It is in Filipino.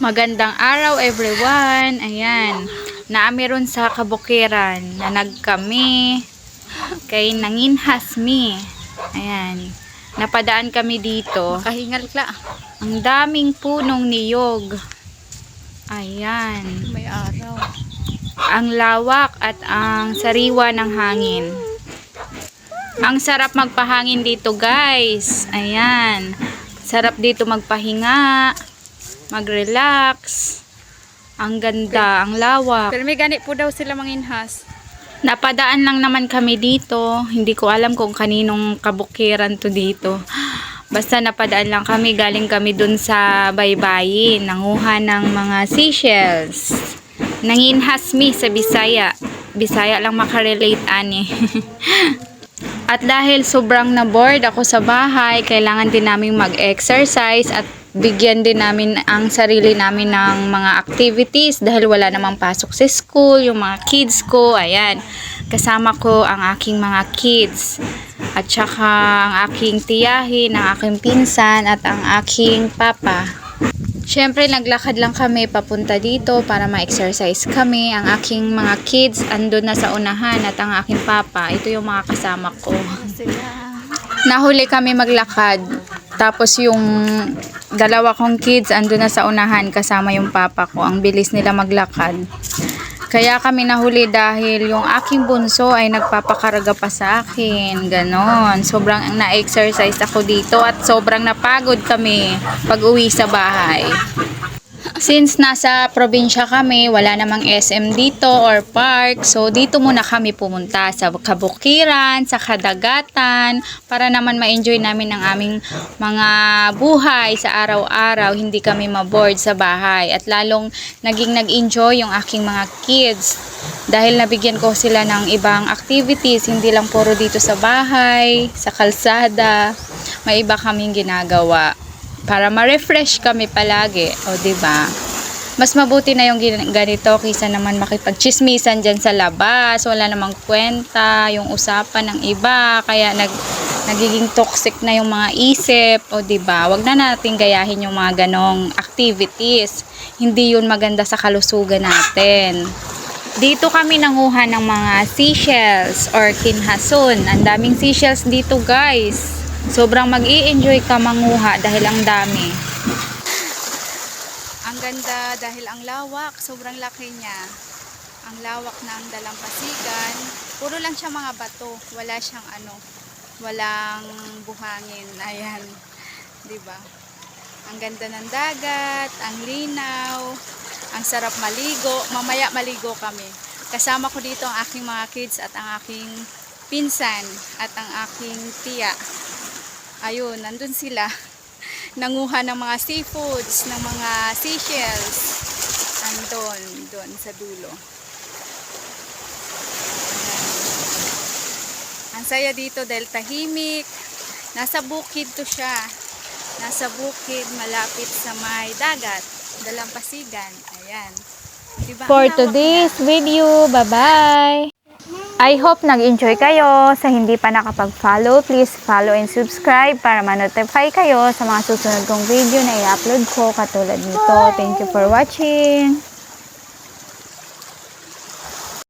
Magandang araw everyone. Ayan. Naamiron sa kabukiran na nagkami kay nanginhas mi. Ayan. Napadaan kami dito. Kahingal kla. Ang daming punong niyog. Ayan. May araw. Ang lawak at ang sariwa ng hangin. Ang sarap magpahangin dito guys. Ayan. Sarap dito magpahinga. Mag-relax. Ang ganda, ang lawak. Pero may gani po daw sila manginhas. Napadaan lang naman kami dito. Hindi ko alam kung kaninong kabukiran to dito. Basta napadaan lang kami. Galing kami dun sa baybayin. Nanguha ng mga seashells. Nanginhas mi sa Bisaya. Bisaya lang makarelate ani. At dahil sobrang na-bored ako sa bahay, kailangan din namin mag-exercise at bigyan din namin ang sarili namin ng mga activities dahil wala namang pasok sa school, yung mga kids ko, ayan. Kasama ko ang aking mga kids at saka ang aking tiyahin, ang aking pinsan at ang aking papa. Siyempre, naglakad lang kami papunta dito para ma-exercise kami. Ang aking mga kids andun na sa unahan at ang aking papa. Ito yung mga kasama ko. Nahuli kami maglakad. Tapos yung dalawa kong kids andun na sa unahan kasama yung papa ko. Ang bilis nila maglakad. Kaya kami nahuli dahil yung aking bunso ay nagpapakarga pa sa akin. Ganon. Sobrang na-exercise ako dito at sobrang napagod kami pag uwi sa bahay. Since nasa probinsya kami, wala namang SM dito or park. So, dito muna kami pumunta sa kabukiran, sa kadagatan, para naman ma-enjoy namin ang aming mga buhay sa araw-araw. Hindi kami maboard sa bahay. At lalong naging nag-enjoy yung aking mga kids. Dahil nabigyan ko sila ng ibang activities, hindi lang puro dito sa bahay, sa kalsada. May iba kaming ginagawa para ma-refresh kami palagi. O, ba? Mas mabuti na yung ganito kaysa naman makipagchismisan dyan sa labas. Wala namang kwenta, yung usapan ng iba. Kaya nag, nagiging toxic na yung mga isip. O, ba? Wag na natin gayahin yung mga ganong activities. Hindi yun maganda sa kalusugan natin. Dito kami nanguha ng mga seashells or kinhason. Ang daming seashells dito guys. Sobrang mag enjoy ka manguha dahil ang dami. Ang ganda dahil ang lawak, sobrang laki niya. Ang lawak ng dalampasigan. Puro lang siya mga bato. Wala siyang ano, walang buhangin. Ayan. 'Di ba? Ang ganda ng dagat, ang linaw, ang sarap maligo. Mamaya maligo kami. Kasama ko dito ang aking mga kids at ang aking pinsan at ang aking tiya. Ayun, nandun sila. Nanguha ng mga seafoods, ng mga seashells. Andun, doon sa dulo. Ang saya dito dahil tahimik. Nasa bukid to siya. Nasa bukid, malapit sa may dagat. Dalampasigan. Ayan. Diba? For today's video, bye-bye! I hope nag-enjoy kayo. Sa hindi pa nakapag-follow, please follow and subscribe para ma-notify kayo sa mga susunod kong video na i-upload ko katulad nito. Thank you for watching.